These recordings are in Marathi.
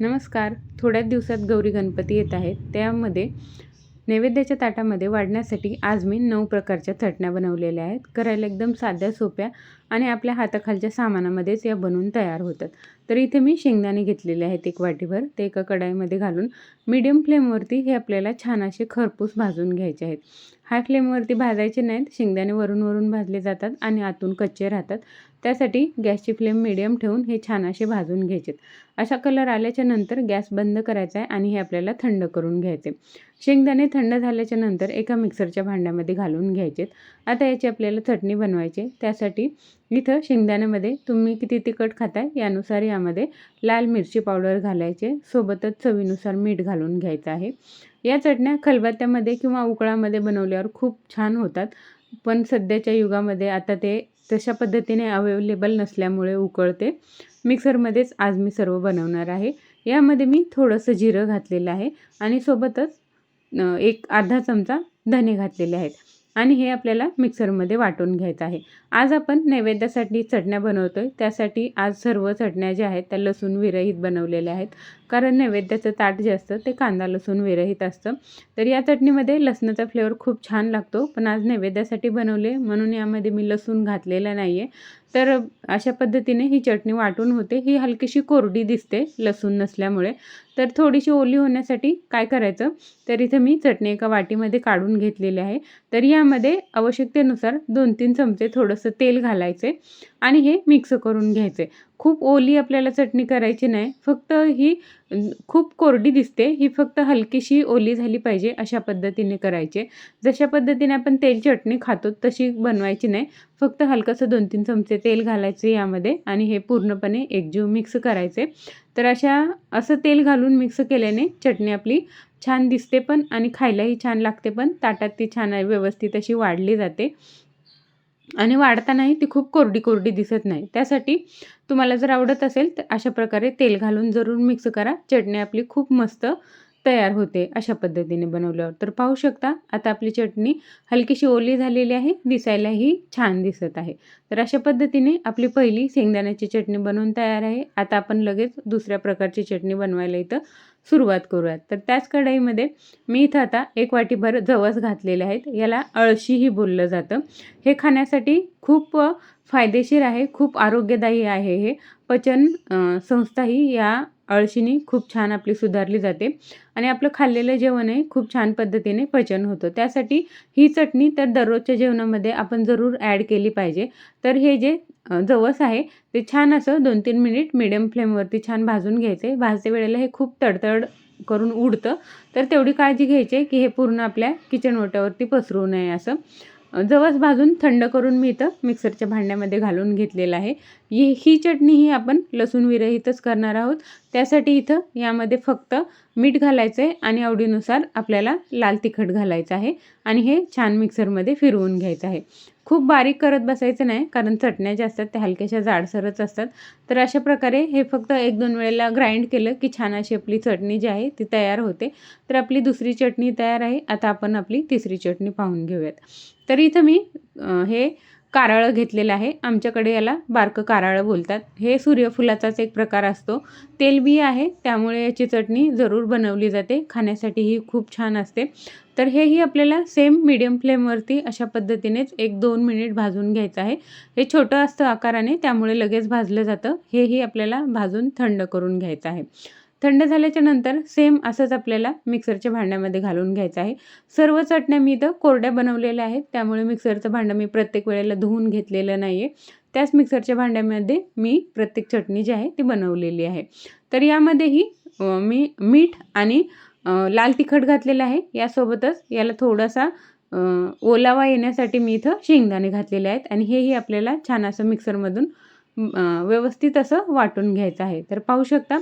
नमस्कार. थोड्याच दिवसात गौरी गणपती येत आहेत. त्यामध्ये नैवेद्याच्या ताटामध्ये वाढण्यासाठी आज मी नऊ प्रकारच्या चटण्या बनवलेल्या आहेत. करायला एकदम साध्या सोप्या आणि आपल्या हाताखालच्या सामानामध्येच या बनवून तयार होतात. तर इथे मी शेंगदाणे घेतलेले आहेत एक वाटीभर. ते एका कढाईमध्ये घालून मीडियम फ्लेमवरती हे आपल्याला छान असे खरपूस भाजून घ्यायचे आहेत. हाय फ्लेमवरती भाजायचे नाहीत शेंगदाणे वरून वरून भाजले जातात आणि आतून कच्चे राहतात. त्यासाठी गॅसची फ्लेम मिडियम ठेवून हे छान असे भाजून घ्यायचे. अशा कलर आल्याच्यानंतर गॅस बंद करायचा आहे आणि हे आपल्याला थंड करून घ्यायचे. शेंगदाणे थंड झाल्याच्यानंतर एका मिक्सरच्या भांड्यामध्ये घालून घ्यायचे. आता याची आपल्याला चटणी बनवायची. त्यासाठी इथं शेंगदाण्यामध्ये तुम्ही किती तिखट खाताय यानुसार यामध्ये लाल मिरची पावडर घालायचे. सोबतच चवीनुसार मीठ घालून घ्यायचं आहे. या चटण्या खलबत्त्यामध्ये किंवा उकळामध्ये बनवल्यावर खूप छान होतात. पण सध्याच्या युगामध्ये आता ते तशा पद्धतीने अवेलेबल नसल्यामुळे उकळते. मिक्सरमध्येच आज मी सर्व बनवणार आहे. यामध्ये मी थोडंसं जिरं घातलेलं आहे आणि सोबतच एक अर्धा चमचा धने घातलेले आहेत. आणि हे आपल्याला मिक्सरमध्ये वाटून घ्यायचं आहे. आज आपण नैवेद्यासाठी चटण्या बनवतो आहे त्यासाठी आज सर्व चटण्या ज्या आहेत त्या लसूण विरहित बनवलेल्या आहेत. कारण नैवेद्याचं ताट जे असतं ते कांदा लसूण विरहित असतं. तर या चटणीमध्ये लसणाचा फ्लेवर खूप छान लागतो. पण आज नैवेद्यासाठी बनवले म्हणून यामध्ये मी लसूण घातलेला नाही आहे तर अशा पद्धतीने ही चटणी वाटून होते. ही हलकीशी कोरडी दिसते लसूण नसल्यामुळे. तर थोडीशी ओली होण्यासाठी काय करायचं? तर इथं मी चटणी एका वाटीमध्ये काढून घेतलेली आहे. तर यामध्ये आवश्यकतेनुसार दोन तीन चमचे थोडंसं तेल घालायचे आणि हे मिक्स करून घ्यायचे. खूप ओली आपल्याला चटणी करायची नाही. फक्त ही खूप कोरडी दिसते. ही फक्त हलकीशी ओली झाली पाहिजे अशा पद्धतीने करायचे. जशा पद्धतीने आपण तेल चटणी खातो तशी बनवायची नाही. फक्त हलकंसं दोन तीन चमचे तेल घालायचे यामध्ये आणि हे पूर्णपणे एकजीव मिक्स करायचे. तर अशा असं तेल घालून मिक्स केल्याने चटणी आपली छान दिसते पण आणि खायलाही छान लागते पण. ताटात ती छान व्यवस्थित अशी वाढली जाते. आणि वाढतानाही ती खूप कोरडी कोरडी दिसत नाही. त्यासाठी तुम्हाला जर आवडत असेल तर अशा प्रकारे तेल घालून जरूर मिक्स करा. चटणी आपली खूप मस्त तयार होते अशा पद्धतीने बनवल्यावर. तर पाहू शकता आता आपली चटणी हलकीशी ओली झालेली आहे दिसायलाही छान दिसत आहे. तर अशा पद्धतीने आपली पहिली शेंगदाण्याची चटणी बनवून तयार आहे. आता आपण लगेच दुसऱ्या प्रकारची चटणी बनवायला इथं सुरुवात करूयात. तर त्याच कढईमध्ये मी इथं आता एक वाटीभर जवस घातलेले आहेत. याला अळशीही बोललं जातं. हे खाण्यासाठी खूप फायदेशीर आहे खूप आरोग्यदायी आहे हे. पचन संस्थाही या अळशीनी खूप छान आपली सुधारली जाते. आणि आपलं खाल्लेलं जेवणही खूप छान पद्धतीने पचन होतं. त्यासाठी ही चटणी तर दररोजच्या जेवणामध्ये आपण जरूर ॲड केली पाहिजे. तर हे जे जवस आहे ते छान असं दोन तीन मिनिट मिडियम फ्लेमवरती छान भाजून घ्यायचे. भाजते वेळेला हे खूप तडतड करून उडतं. तर तेवढी काळजी घ्यायची की हे पूर्ण आपल्या किचन ओट्यावरती पसरू नये असं. जवस भाजून थंड करून मी इथं मिक्सरच्या भांड्यामध्ये घालून घेतलेलं आहे. ही ही चटणी ही आपण लसूण विरहितच करणार आहोत. त्यासाठी इथं यामध्ये फक्त मीठ घालायचं आहे आणि आवडीनुसार आपल्याला लाल तिखट घालायचं आहे आणि हे छान मिक्सरमध्ये फिरवून घ्यायचं आहे. खूप बारीक करत बसायचं नाही कारण चटण्या ज्या असतात त्या हलक्याशा जाडसरच असतात. तर अशा प्रकारे हे फक्त एक दोन वेळेला ग्राइंड केलं की छान अशी आपली चटणी जी आहे ती तयार होते. तर आपली दुसरी चटणी तयार आहे. आता आपण आपली तिसरी चटणी पाहून घेऊयात. तर इथं मी हे कारळं घेतलेलं आहे. आमच्याकडे याला बारकं कारळं बोलतात. हे सूर्यफुलाचाच एक प्रकार असतो. तेलबी आहे. त्यामुळे याची चटणी जरूर बनवली जाते. खाण्यासाठी ही खूप छान असते. तर हेही आपल्याला सेम मीडियम फ्लेमवरती अशा पद्धतीनेच एक दोन मिनिट भाजून घ्यायचं आहे. हे छोटं असतं आकाराने. त्यामुळे लगेच भाजलं जातं. हेही आपल्याला भाजून थंड करून घ्यायचं आहे. थंड झाल्याच्यानंतर सेम असंच आपल्याला मिक्सरच्या भांड्यामध्ये घालून घ्यायचं आहे. सर्व चटण्या मी इथं कोरड्या बनवलेल्या आहेत. त्यामुळे मिक्सरचं भांडं मी प्रत्येक वेळेला धुवून घेतलेलं नाही आहे त्याच मिक्सरच्या भांड्यामध्ये मी प्रत्येक चटणी जी आहे ती बनवलेली आहे. तर यामध्येही मी मीठ आणि लाल तिखट घातलेलं आहे. यासोबतच याला थोडासा ओलावा येण्यासाठी मी इथं शेंगदाणे घातलेले आहेत आणि हेही आपल्याला छान असं मिक्सरमधून व्यवस्थित असं वाटून घ्यायचं आहे. तर पाहू शकता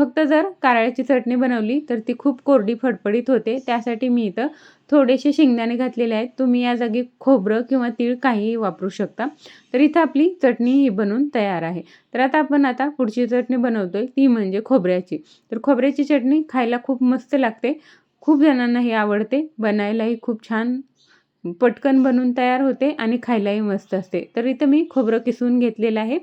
फक्त जर कारळ्याची चटणी बनवली तर ती खूप कोरडी फडफडीत होते. त्यासाठी मी इथं थोडेसे शेंगदाणे घातलेले आहेत. तुम्ही या जागी खोबरं किंवा तीळ काहीही वापरू शकता. तर इथं आपली चटणी ही बनवून तयार आहे. तर आता आपण आता पुढची चटणी बनवतोय. ती म्हणजे खोबऱ्याची. तर खोबऱ्याची चटणी खायला खूप मस्त लागते. खूप जणांना ही आवडते. बनायलाही खूप छान पटकन बनवून तयार होते आणि खायलाही मस्त असते. तर इथं मी खोबरं किसून घेतलेलं आहे.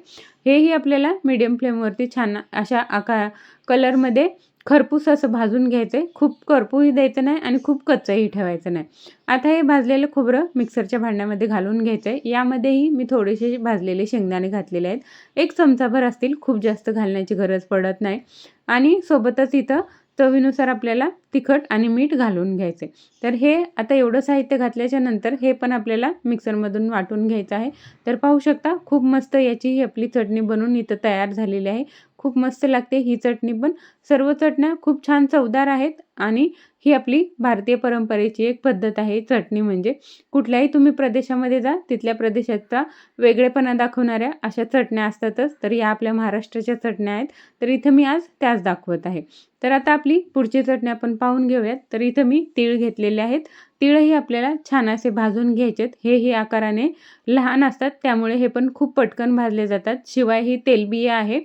हेही आपल्याला मीडियम फ्लेमवरती छान अशा आका कलरमध्ये खरपूस असं भाजून घ्यायचं आहे खूप करपूही द्यायचं नाही आणि खूप कच्चंही ठेवायचं नाही. आता हे भाजलेलं खोबरं मिक्सरच्या भांड्यामध्ये घालून घ्यायचं आहे यामध्येही मी थोडेसे भाजलेले शेंगदाणे घातलेले आहेत. एक चमचाभर असतील. खूप जास्त घालण्याची गरज पडत नाही. आणि सोबतच इथं चवीनुसार आपल्याला तिखट आणि मीठ घालून घ्यायचे. तर हे आता एवढं साहित्य घातल्याच्या नंतर हे पण आपल्याला मिक्सरमधून वाटून घ्यायचं आहे. तर पाहू शकता खूप मस्त याची ही आपली चटणी बनवून इथं तयार झालेली आहे. खूप मस्त लागते ही चटणी पण. सर्व चटण्या खूप छान चवदार आहेत आणि ही आपली भारतीय परंपरेची एक पद्धत आहे चटणी म्हणजे. कुठल्याही तुम्ही प्रदेशामध्ये जा तिथल्या प्रदेशाचा वेगळेपणा दाखवणाऱ्या अशा चटण्या असतातच. तर या आपल्या महाराष्ट्राच्या चटण्या आहेत. तर इथं मी आज त्याच दाखवत आहे. तर आता आपली पुढची चटणी आपण पाहून घेऊयात. तर इथं मी तीळ घेतलेले आहेत. तिळही आपल्याला छान असे भाजून घ्यायचेत. हे ही आकाराने लहान असतात. त्यामुळे हे पण खूप पटकन भाजले जातात. शिवाय ही तेलबिया आहे.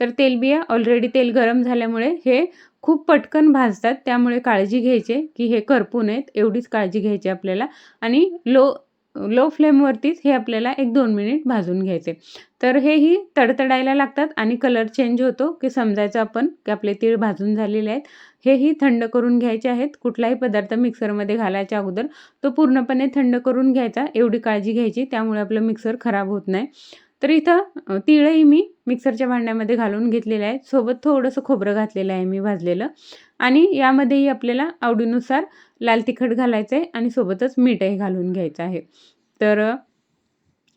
तर तेलबिया ऑलरेडी तेल गरम झाल्यामुळे हे खूप पटकन भाजतात त्यामुळे काळजी घ्यायचे की हे करपू नयेत एवढीच काळजी घ्यायची आपल्याला. आणि लो लो फ्लेमवरतीच हे आपल्याला एक दोन मिनिट भाजून घ्यायचे. तर हेही तडतडायला लागतात आणि कलर चेंज होतो की समजायचं आपण की आपले तीळ भाजून झालेले आहेत. हेही थंड करून घ्यायचे आहेत. कुठलाही पदार्थ मिक्सरमध्ये घालायच्या अगोदर तो पूर्णपणे थंड करून घ्यायचा. एवढी काळजी घ्यायची त्यामुळे आपलं मिक्सर खराब होत नाही. तर इथं तिळही मी मिक्सरच्या भांड्यामध्ये घालून घेतलेलं आहे. सोबत थोडंसं खोबरं घातलेलं आहे मी भाजलेलं. आणि यामध्येही आपल्याला आवडीनुसार लाल तिखट घालायचं आहे आणि सोबतच मीठही घालून घ्यायचं आहे. तर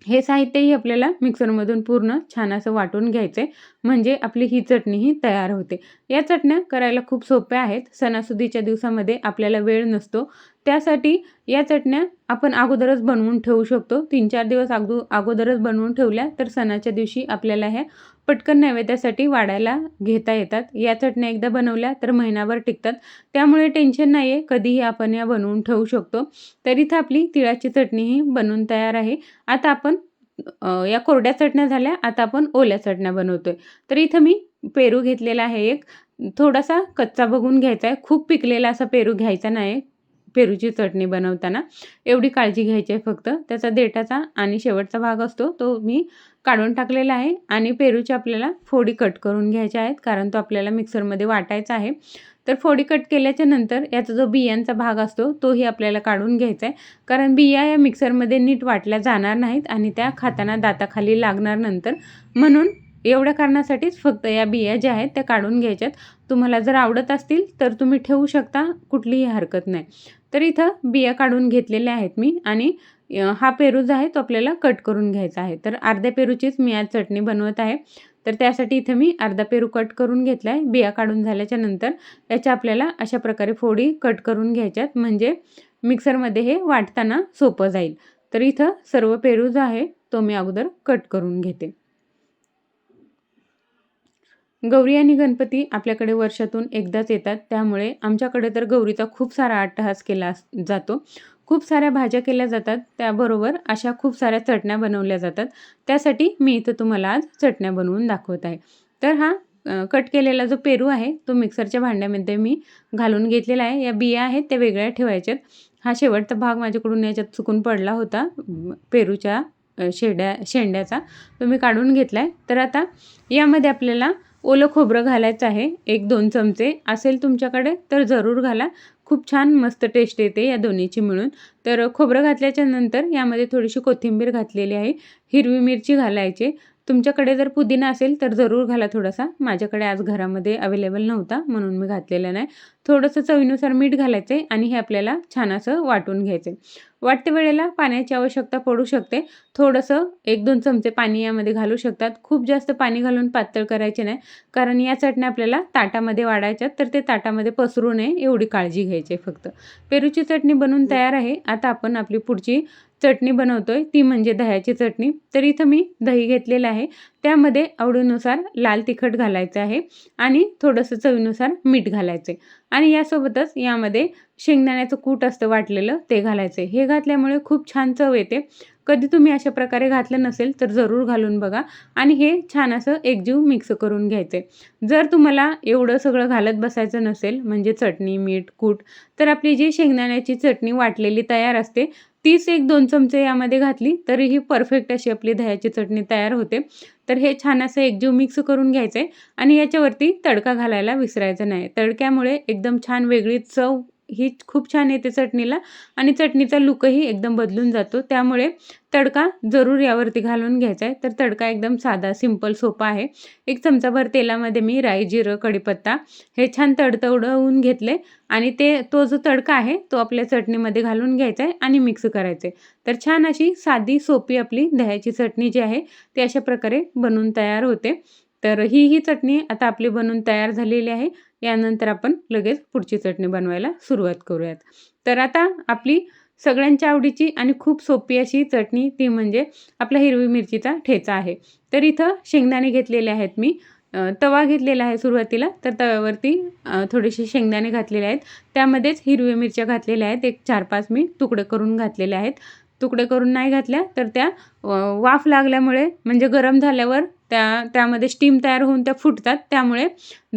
हे साहित्यही आपल्याला मिक्सरमधून पूर्ण छान असं वाटून घ्यायचं आहे म्हणजे आपली ही चटणीही तयार होते. या चटण्या करायला खूप सोप्या आहेत. सणासुदीच्या दिवसामध्ये आपल्याला वेळ नसतो. त्यासाठी या चटण्या आपण अगोदरच बनवून ठेवू शकतो. तीन चार दिवस अगो अगोदरच बनवून ठेवल्या तर सणाच्या दिवशी आपल्याला ह्या पटकन नैवेद्यासाठी वाढायला घेता येतात. या चटण्या एकदा बनवल्या तर महिनाभर टिकतात. त्यामुळे टेन्शन नाही आहे कधीही आपण या बनवून ठेवू शकतो. तर इथं आपली तिळाची चटणीही बनवून तयार आहे. आता आपण या कोरड्या चटण्या झाल्या. आता आपण ओल्या चटण्या बनवतोय. तर इथं मी पेरू घेतलेला आहे एक. थोडासा कच्चा बघून घ्यायचा आहे खूप पिकलेला असा पेरू घ्यायचा नाही पेरूची चटणी बनवताना एवढी काळजी घ्यायची आहे फक्त. त्याचा देठाचा आणि शेवटचा भाग असतो तो मी काढून टाकलेला आहे आणि पेरूच्या आपल्याला फोडी कट करून घ्यायच्या आहेत कारण तो आपल्याला मिक्सरमध्ये वाटायचा आहे. तर फोडी कट केल्याच्यानंतर याचा जो बियांचा भाग असतो तोही आपल्याला काढून घ्यायचा आहे. कारण बिया या मिक्सरमध्ये नीट वाटल्या जाणार नाहीत आणि त्या खाताना दाताखाली लागणार नंतर म्हणून एवढ्या कारणासाठीच फक्त या बिया ज्या आहेत त्या काढून घ्यायच्यात. तुम्हाला जर आवडत असतील तर तुम्ही ठेवू शकता कुठलीही हरकत नाही. तर इथं बिया काढून घेतलेल्या आहेत मी आणि हा पेरू जो आहे तो आपल्याला कट करून घ्यायचा आहे. तर अर्ध्या पेरूचीच मी आज चटणी बनवत आहे. तर त्यासाठी इथं मी अर्धा पेरू कट करून घेतला आहे बिया काढून झाल्याच्यानंतर याच्या आपल्याला अशा प्रकारे फोडी कट करून घ्यायच्यात. म्हणजे मिक्सरमध्ये हे वाटताना सोपं जाईल. तर इथं सर्व पेरू जो आहे तो मी अगोदर कट करून घेते. गौरी आणि गणपती आपल्याकडे वर्षातून एकदाच येतात. त्यामुळे आमच्याकडे तर गौरीचा खूप सारा अट्टहास केला जातो. खूप साऱ्या भाज्या केल्या जातात. त्याबरोबर अशा खूप साऱ्या चटण्या बनवल्या जातात. त्यासाठी मी इथं तुम्हाला आज चटण्या बनवून दाखवत आहे. तर हा कट केलेला जो पेरू आहे तो मिक्सरच्या भांड्यामध्ये मी घालून घेतलेला आहे. या बिया आहेत त्या वेगळ्या ठेवायच्यात. हा शेवटचा भाग माझ्याकडून याच्यात चुकून पडला होता. पेरूच्या शेड्या शेंड्याचा. तो मी काढून घेतला आहे तर आता यामध्ये आपल्याला ओलं खोबरं घालायचं आहे एक दोन चमचे. असेल तुमच्याकडे तर जरूर घाला. खूप छान मस्त टेस्ट येते या दोन्हीची मिळून. तर खोबरं घातल्याच्या नंतर यामध्ये थोडीशी कोथिंबीर घातलेली आहे. हिरवी मिरची घालायची. तुमच्याकडे जर पुदिना असेल तर जरूर घाला थोडासा. माझ्याकडे आज घरामध्ये अवेलेबल नव्हता म्हणून मी घातलेला नाही. थोडंसं चवीनुसार मीठ घालायचं आहे आणि हे आपल्याला छान असं वाटून घ्यायचं आहे वाटते वेळेला पाण्याची आवश्यकता पडू शकते. थोडंसं एक दोन चमचे पाणी यामध्ये घालू शकतात. खूप जास्त पाणी घालून पातळ करायचे नाही. कारण या चटण्या आपल्याला ताटामध्ये वाढायच्यात तर ते ताटामध्ये पसरू नये एवढी काळजी घ्यायची फक्त. पेरूची चटणी बनवून तयार आहे. आता आपण आपली पुढची चटणी बनवतो आहे ती म्हणजे दह्याची चटणी. तर इथं मी दही घेतलेलं आहे. त्यामध्ये आवडीनुसार लाल तिखट घालायचं आहे आणि थोडंसं चवीनुसार मीठ घालायचे आणि यासोबतच यामध्ये शेंगदाण्याचं कूट असतं वाटलेलं ते घालायचं हे घातल्यामुळे खूप छान चव येते. कधी तुम्ही अशा प्रकारे घातलं नसेल तर जरूर घालून बघा आणि हे छान असं एकजीव मिक्स करून घ्यायचं. आहे जर तुम्हाला एवढं सगळं घालत बसायचं नसेल म्हणजे चटणी मीठ कूट तर आपली जी शेंगदाण्याची चटणी वाटलेली तयार असते तीच एक दोन चमचे यामध्ये घातली तरीही परफेक्ट अशी आपली दह्याची चटणी तयार होते. तर हे छान असं एकजीव मिक्स करून घ्यायचं आहे आणि याच्यावरती तडका घालायला विसरायचं नाही. तडक्यामुळे एकदम छान वेगळी चव ही खूप छान येते चटणीला आणि चटणीचा लुकही एकदम बदलून जातो. त्यामुळे तडका जरूर यावरती घालून घ्यायचा आहे. तर तडका एकदम साधा सिंपल सोपा आहे. एक चमचाभर तेलामध्ये मी राई जिरं कढीपत्ता हे छान तडतडवून घेतले आणि ते तो जो तडका आहे तो आपल्या चटणीमध्ये घालून घ्यायचा आहे आणि मिक्स करायचे तर छान अशी साधी सोपी आपली दह्याची चटणी जी आहे ती अशा प्रकारे बनून तयार होते. तर ही ही चटणी आता आपली बनून तयार झालेली आहे. यानंतर आपण लगेच पुढची चटणी बनवायला सुरुवात करूयात. तर आता आपली सगळ्यांच्या आवडीची आणि खूप सोपी अशी चटणी ती म्हणजे आपला हिरवी मिरचीचा ठेचा आहे. तर इथं शेंगदाणे घेतलेले आहेत मी. तवा घेतलेला आहे सुरुवातीला. तर तव्यावरती थोडेसे शेंगदाणे घातलेले आहेत. त्यामध्येच हिरव्या मिरच्या घातलेल्या आहेत. एक चार पाच मी तुकडे करून घातलेले आहेत. तुकडे करून नाही घातल्या तर त्या वाफ लागल्यामुळे म्हणजे गरम झाल्यावर त्या त्यामध्ये स्टीम तयार होऊन त्या फुटतात. त्यामुळे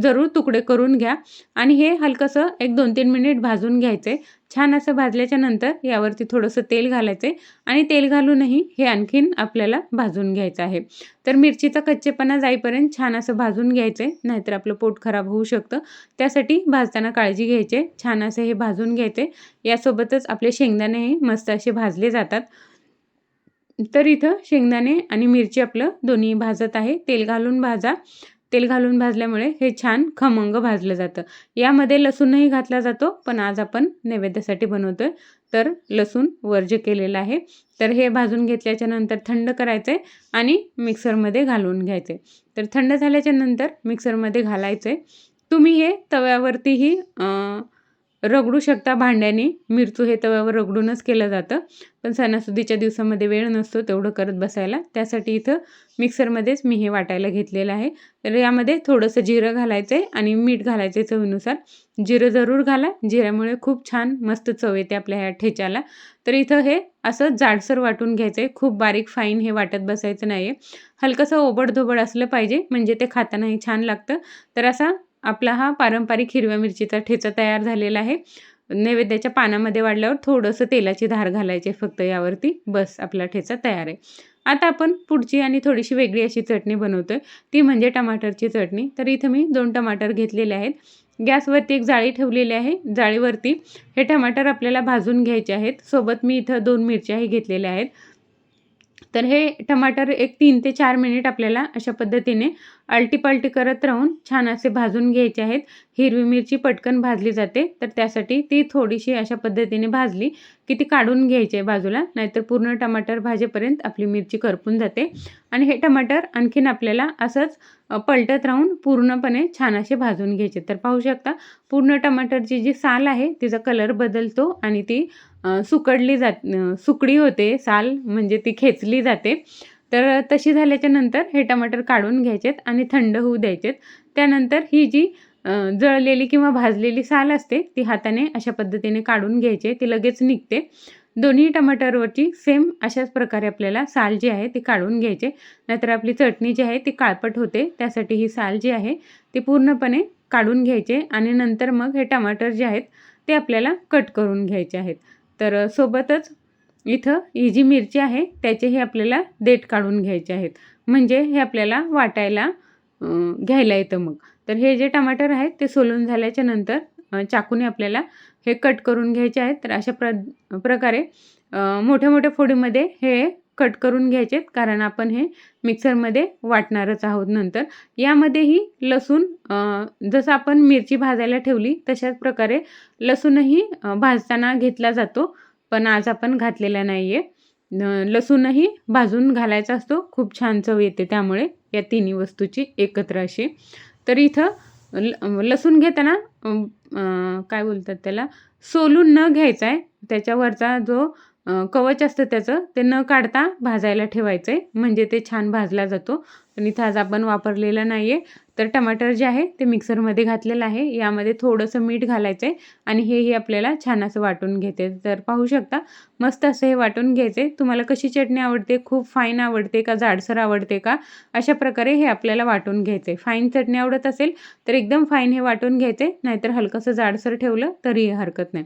जरूर तुकडे करून घ्या. आणि हे हलकंसं एक दोन तीन मिनिट भाजून घ्यायचे. छान असं भाजल्याच्या नंतर यावरती थोडंसं तेल घालायचे आणि तेल घालूनही हे आणखीन आपल्याला भाजून घ्यायचं आहे. तर मिरचीचा कच्चेपणा जाईपर्यंत छान असं भाजून घ्यायचं आहे नाहीतर आपलं पोट खराब होऊ शकतं. त्यासाठी भाजताना काळजी घ्यायचे छान असं हे भाजून घ्यायचे यासोबतच आपले शेंगदाणेही मस्त असे भाजले जातात. तर इथं शेंगदाणे आणि मिरची आपलं दोन्ही भाजत आहे. तेल घालून भाजा. तेल घालून भाजल्यामुळे हे छान खमंग भाजलं जातं. यामध्ये लसूणही घातला जातो पण आज आपण नैवेद्यासाठी बनवतोय. तर लसूण वर्ज केलेलं आहे. तर हे भाजून घेतल्याच्या नंतर थंड करायचं आहे आणि मिक्सरमध्ये घालून घ्यायचं आहे तर थंड झाल्याच्यानंतर मिक्सरमध्ये घालायचं आहे तुम्ही हे तव्यावरतीही रगडू शकता भांड्याने. मिरचू हे तव्यावर रगडूनच केलं जातं. पण सणासुदीच्या दिवसामध्ये वेळ नसतो तेवढं करत बसायला. त्यासाठी इथं मिक्सरमध्येच मी हे वाटायला घेतलेलं आहे. तर यामध्ये थोडंसं जिरं घालायचं आहे आणि मीठ घालायचं आहे चवीनुसार. जिरं जरूर घाला. जिऱ्यामुळे खूप छान मस्त चव येते आपल्या ह्या ठेच्याला. तर इथं हे असं जाडसर वाटून घ्यायचं आहे खूप बारीक फाईन हे वाटत बसायचं नाही आहे हलकंसं ओबडधोबड असलं पाहिजे. म्हणजे ते खातानाही छान लागतं. तर असा आपला हा पारंपरिक हिरव्या मिरचीचा ठेचा तयार झालेला आहे. नैवेद्याच्या पानामध्ये वाढल्यावर थोडंसं तेलाची धार घालायची फक्त यावरती. बस आपला ठेचा तयार आहे. आता आपण पुढची आणि थोडीशी वेगळी अशी चटणी बनवतोय. ती म्हणजे टमाटरची चटणी. तर इथं मी दोन टमाटर घेतलेले आहेत. गॅसवरती एक जाळी ठेवलेली आहे. जाळीवरती हे टमाटर आपल्याला भाजून घ्यायचे आहेत. सोबत मी इथं दोन मिरच्याही घेतलेल्या आहेत. तर हे टमाटर एक तीन ते चार मिनिट आपल्याला अशा पद्धतीने अल्टीपाल्टी करत राहून छान असे भाजून घ्यायचे आहेत. हिरवी मिरची पटकन भाजली जाते. तर त्यासाठी ती थोडीशी अशा पद्धतीने भाजली की ती काढून घ्यायची आहे बाजूला. नाहीतर पूर्ण टमाटर भाजेपर्यंत आपली मिरची करपून जाते. आणि हे टमाटर आणखीन आपल्याला असंच पलटत राहून पूर्णपणे छान असे भाजून घ्यायचे. तर पाहू शकता पूर्ण टमाटरची जी साल आहे तिचा कलर बदलतो आणि ती सुकडली जात सुकडी होते. साल म्हणजे ती खेचली जाते. तर तशी झाल्याच्यानंतर हे टमाटर काढून घ्यायचेत आणि थंड होऊ द्यायचेत. त्यानंतर ही जी जळलेली किंवा भाजलेली साल असते ती हाताने अशा पद्धतीने काढून घ्यायचे ती लगेच निघते. दोन्ही टमाटरवरची सेम अशाच प्रकारे आपल्याला साल जी आहे ती काढून घ्यायचे. नाहीतर आपली चटणी जी आहे ती काळपट होते त्यासाठी ही साल जी आहे ती पूर्णपणे काढून घ्यायचे आणि नंतर मग हे टमाटर जे आहेत ते आपल्याला कट करून घ्यायचे आहेत. तर सोबतच इथं ही जी मिरची आहे त्याचेही आपल्याला देठ काढून घ्यायचे आहेत. म्हणजे हे आपल्याला वाटायला घ्यायला येतं मग. तर हे जे टमाटर आहेत ते सोलून झाल्याच्यानंतर चाकूने आपल्याला हे कट करून घ्यायचे आहेत. तर अशा प्र प्रकारे मोठ्या मोठ्या फोडीमध्ये हे कट करून घ्यायचेत कारण आपण हे मिक्सरमध्ये वाटणारच आहोत नंतर. यामध्येही लसूण जसं आपण मिरची भाजायला ठेवली तशाच प्रकारे लसूणही भाजताना घेतला जातो. पण आज आपण घातलेला नाही आहे लसूणही भाजून घालायचा असतो. खूप छान चव येते त्यामुळे या तिन्ही वस्तूची एकत्र अशी. तर इथं लसूण घेताना काय बोलतात त्याला सोलून न घ्यायचा आहे त्याच्यावरचा जो कवच असतं त्याचं ते न काढता भाजायला ठेवायचं आहे म्हणजे ते छान भाजला जातो. पण इथं आज आपण वापरलेलं नाही आहे तर टमाटर जे आहे ते मिक्सरमध्ये घातलेलं आहे. यामध्ये थोडंसं मीठ घालायचं आहे आणि हेही आपल्याला छान असं वाटून घेते. तर पाहू शकता मस्त असं हे वाटून घ्यायचे. तुम्हाला कशी चटणी आवडते खूप फाईन आवडते का जाडसर आवडते का अशा प्रकारे हे आपल्याला वाटून घ्यायचे. फाईन चटणी आवडत असेल तर एकदम फाईन हे वाटून घ्यायचे. नाहीतर हलकंसं जाडसर ठेवलं तरीही हरकत नाही.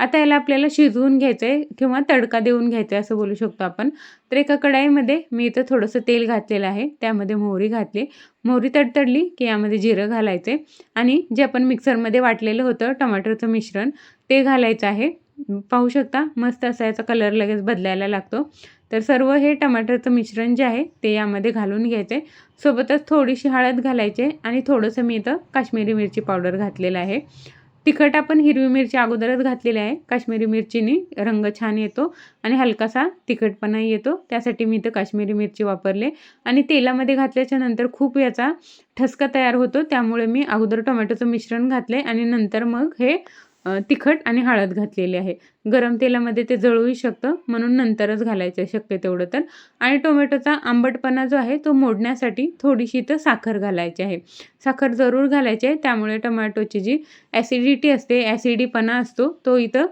आता याला आपल्याला शिजवून घ्यायचं आहे किंवा तडका देऊन घ्यायचा आहे असं बोलू शकतो आपण. तर एका कढाईमध्ये मी इथं थोडंसं तेल घातलेलं आहे. त्यामध्ये मोहरी घातली. मोहरी तडतडली की यामध्ये जिरं घालायचे आणि जे आपण मिक्सरमध्ये वाटलेलं होतं टमाटरचं मिश्रण ते घालायचं आहे. पाहू शकता मस्त असा याचा कलर लगेच बदलायला लागतो. तर सर्व हे टमाटरचं मिश्रण जे आहे ते यामध्ये घालून घ्यायचे सोबतच थोडीशी हळद घालायचे आणि थोडंसं मी इथं काश्मीरी मिरची पावडर घातलेलं आहे. तिखट आपण हिरवी मिरची अगोदरच घातलेली आहे. काश्मीरी मिरचीनी रंग छान येतो आणि हलकासा तिखटपणाही येतो. त्यासाठी मी इथं काश्मीरी मिरची वापरले. आणि तेलामध्ये घातल्याच्या नंतर खूप याचा ठसका तयार होतो. त्यामुळे मी अगोदर टोमॅटोचं मिश्रण घातले आणि नंतर मग हे तिखट आणि हळद घातलेली आहे. गरम तेलामध्ये ते जळूही शकतं म्हणून नंतरच घालायचं शक्य तेवढं तर. आणि टोमॅटोचा आंबटपणा जो आहे तो मोडण्यासाठी थोडीशी इथं साखर घालायची आहे. साखर जरूर घालायची आहे त्यामुळे टोमॅटोची जी ॲसिडिटी असते ॲसिडीपणा असतो तो इथं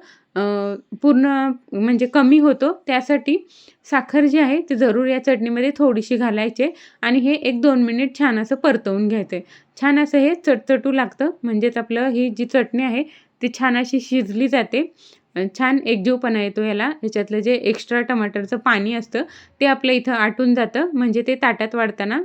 पूर्ण म्हणजे कमी होतो. त्यासाठी साखर जी आहे ती जरूर या चटणीमध्ये थोडीशी घालायचे आणि हे एक दोन मिनिट छान असं परतवून घ्यायचं छान असं हे चटचटू लागतं म्हणजेच आपलं ही जी चटणी आहे ती छान अशी शिजली जाते. छान एकजीवपणा येतो याला ह्याच्यातलं जे एक्स्ट्रा टमाटरचं पाणी असतं ते आपलं इथं आटून जातं. म्हणजे ते ताटात वाढताना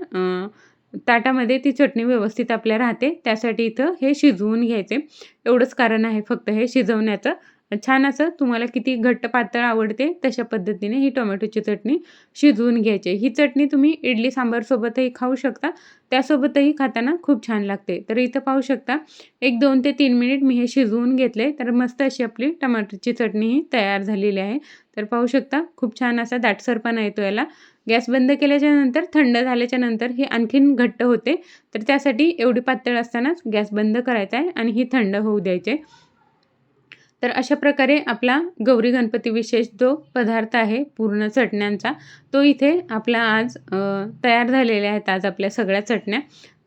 ताटामध्ये ती चटणी व्यवस्थित आपल्या राहते. त्यासाठी इथं हे शिजवून घ्यायचे. एवढंच कारण आहे फक्त हे शिजवण्याचं. छान असं तुम्हाला किती घट्ट पातळ आवडते तशा पद्धतीने ही टोमॅटोची चटणी शिजवून घ्यायची. ही चटणी तुम्ही इडली सांबारसोबतही खाऊ शकता. त्यासोबतही खाताना खूप छान लागते. तर इथं पाहू शकता एक दोन ते तीन मिनिट मी हे शिजवून घेतले. तर मस्त अशी आपली टमाटरची चटणी ही तयार झालेली आहे. तर पाहू शकता खूप छान असा दाटसरपणा येतो याला. गॅस बंद केल्याच्यानंतर थंड झाल्याच्यानंतर हे ही आणखीन घट्ट होते. तर त्यासाठी एवढी पातळ असतानाच गॅस बंद करायचा आहे आणि ही थंड होऊ द्यायचे तर अशा प्रकारे आपला गौरी गणपती विशेष जो पदार्थ आहे पूर्ण चटण्यांचा तो इथे आपला आज तयार झालेल्या आहेत आज आपल्या सगळ्या चटण्या.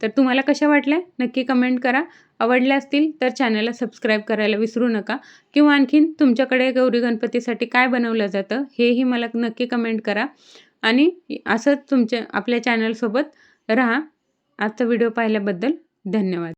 तर तुम्हाला कशा वाटल्या? नक्की कमेंट करा. आवडल्या असतील तर चॅनलला सबस्क्राईब करायला विसरू नका. किंवा आणखीन तुमच्याकडे गौरी गणपतीसाठी काय बनवलं जातं हेही मला नक्की कमेंट करा. आणि असंच तुमच्या आपल्या चॅनलसोबत राहा. आजचा व्हिडिओ पाहिल्याबद्दल धन्यवाद.